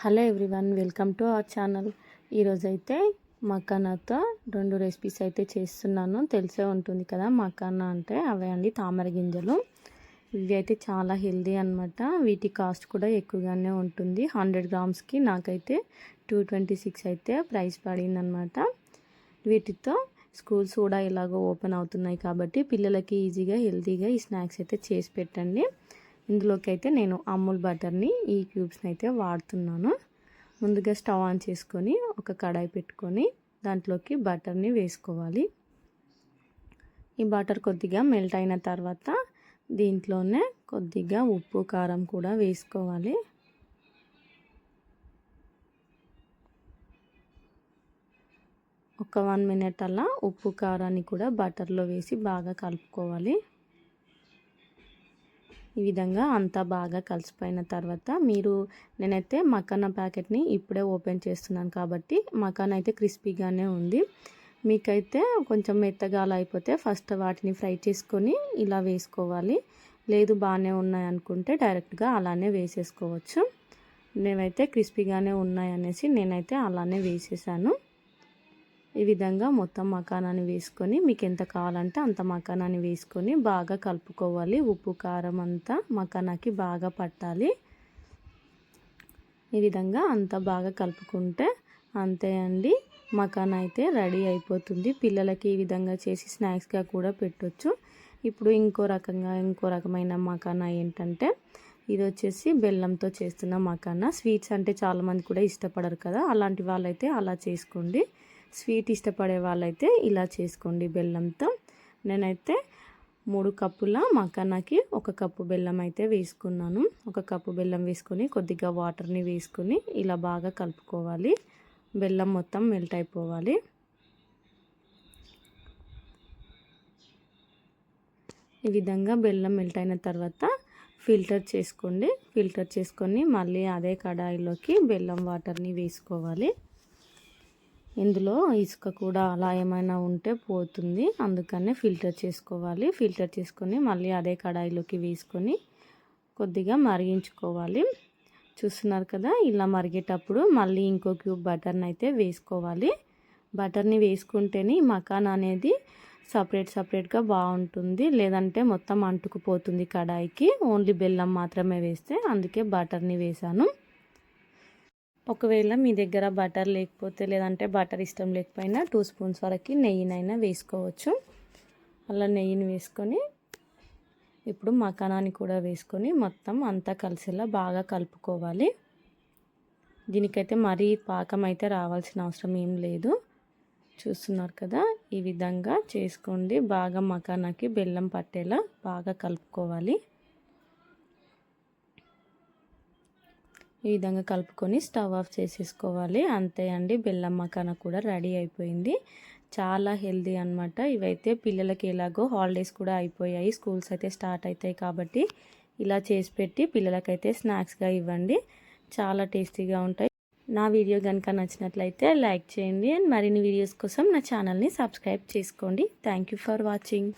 Hello everyone welcome to our channel. ఈరోజైతే మకానాతో రెండు రెసిపీస్ అయితే చేస్తున్నాను. తెలిసే ఉంటుంది కదా మకానా అంటే అవే అండి తామర గింజలు. ఇవి అయితే చాలా హెల్దీ అనమాట వీటి కాస్ట్ కూడా ఎక్కువగానే ఉంటుంది. హండ్రెడ్ గ్రామ్స్కి నాకైతే టూ ట్వంటీ సిక్స్ అయితే ప్రైస్ పడిందనమాట వీటితో స్కూల్స్ కూడా ఇలాగో ఓపెన్ అవుతున్నాయి కాబట్టి పిల్లలకి ఈజీగా హెల్తీగా ఈ స్నాక్స్ అయితే చేసి పెట్టండి. ఇందులోకి అయితే నేను అమూల్ బటర్ని ఈ క్యూబ్స్ని అయితే వాడుతున్నాను. ముందుగా స్టవ్ ఆన్ చేసుకొని ఒక కడాయి పెట్టుకొని దాంట్లోకి బటర్ని వేసుకోవాలి. ఈ బటర్ కొద్దిగా మెల్ట్ అయిన తర్వాత దీంట్లోనే కొద్దిగా ఉప్పు కారం కూడా వేసుకోవాలి. ఒక వన్ మినిట్ అలా ఉప్పు కారాన్ని కూడా బటర్లో వేసి బాగా కలుపుకోవాలి. ఈ విధంగా అంతా బాగా కలిసిపోయిన తర్వాత మీరు నేనైతే మకానా ప్యాకెట్ని ఇప్పుడే ఓపెన్ చేస్తున్నాను కాబట్టి మకాన్ అయితే క్రిస్పీగానే ఉంది. మీకైతే కొంచెం మెత్తగా అలా అయిపోతే ఫస్ట్ వాటిని ఫ్రై చేసుకొని ఇలా వేసుకోవాలి. లేదు బాగానే ఉన్నాయి అనుకుంటే డైరెక్ట్గా అలానే వేసేసుకోవచ్చు. నేనైతే క్రిస్పీగానే ఉన్నాయి అనేసి నేనైతే అలానే వేసేసాను. ఈ విధంగా మొత్తం మకానాన్ని వేసుకొని మీకు ఎంత కావాలంటే అంత మకానాన్ని వేసుకొని బాగా కలుపుకోవాలి. ఉప్పు కారం అంతా మకానాకి బాగా పట్టాలి. ఈ విధంగా అంతా బాగా కలుపుకుంటే అంతే అండి. మకాన్ అయితే రెడీ అయిపోతుంది. పిల్లలకి ఈ విధంగా చేసి స్నాక్స్గా కూడా పెట్టవచ్చు ఇప్పుడు ఇంకో రకంగా ఇంకో రకమైన మకానా ఏంటంటే ఇది వచ్చేసి బెల్లంతో చేస్తున్న మకానా. స్వీట్స్ అంటే చాలామంది కూడా ఇష్టపడరు కదా. అలాంటి వాళ్ళైతే అలా చేసుకోండి. స్వీట్ ఇష్టపడే వాళ్ళైతే ఇలా చేసుకోండి బెల్లంతో. నేనైతే మూడు కప్పుల మకానాకి ఒక కప్పు బెల్లం అయితే వేసుకున్నాను. ఒక కప్పు బెల్లం వేసుకొని కొద్దిగా వాటర్ని వేసుకొని ఇలా బాగా కలుపుకోవాలి. బెల్లం మొత్తం మెల్ట్ అయిపోవాలి. ఈ విధంగా బెల్లం మెల్ట్ అయిన తర్వాత ఫిల్టర్ చేసుకోండి. ఫిల్టర్ చేసుకొని మళ్ళీ అదే కడాయిలోకి బెల్లం వాటర్ని వేసుకోవాలి. ఇందులో ఇసుక కూడా అలా ఏమైనా ఉంటే పోతుంది. అందుకనే ఫిల్టర్ చేసుకోవాలి. ఫిల్టర్ చేసుకొని మళ్ళీ అదే కడాయిలోకి వేసుకొని కొద్దిగా మరిగించుకోవాలి. చూస్తున్నారు కదా ఇలా మరిగేటప్పుడు మళ్ళీ ఇంకో క్యూబ్ బటర్ని అయితే వేసుకోవాలి. బటర్ని వేసుకుంటేనే మకాన్ అనేది సపరేట్ సపరేట్గా బాగుంటుంది. లేదంటే మొత్తం అంటుకుపోతుంది కడాయికి. ఓన్లీ బెల్లం మాత్రమే వేస్తే అందుకే బటర్ని వేసాను ఒకవేళ మీ దగ్గర బటర్ లేకపోతే లేదంటే బటర్ ఇష్టం లేకపోయినా టూ స్పూన్స్ వరకు నెయ్యినైనా వేసుకోవచ్చు. అలా నెయ్యిని వేసుకొని ఇప్పుడు మకానాన్ని కూడా వేసుకొని మొత్తం అంతా కలిసేలా బాగా కలుపుకోవాలి. దీనికైతే మరీ పాకం అయితే రావాల్సిన అవసరం ఏం లేదు. చూస్తున్నారు కదా ఈ విధంగా చేసుకోండి. బాగా మకానాకి బెల్లం పట్టేలా బాగా కలుపుకోవాలి. ఈ విధంగా కలుపుకొని స్టవ్ ఆఫ్ చేసేసుకోవాలి. అంతే అండి బెల్లం మకాన కూడా రెడీ అయిపోయింది. చాలా హెల్దీ అనమాట ఇవైతే పిల్లలకి ఎలాగో హాలిడేస్ కూడా అయిపోయాయి స్కూల్స్ అయితే స్టార్ట్ అవుతాయి కాబట్టి. ఇలా చేసి పెట్టి పిల్లలకైతే స్నాక్స్గా ఇవ్వండి. చాలా టేస్టీగా ఉంటాయి. నా వీడియో కనుక నచ్చినట్లయితే లైక్ చేయండి. అండ్ మరిన్ని వీడియోస్ కోసం నా ఛానల్ని సబ్స్క్రైబ్ చేసుకోండి. Thank for watching.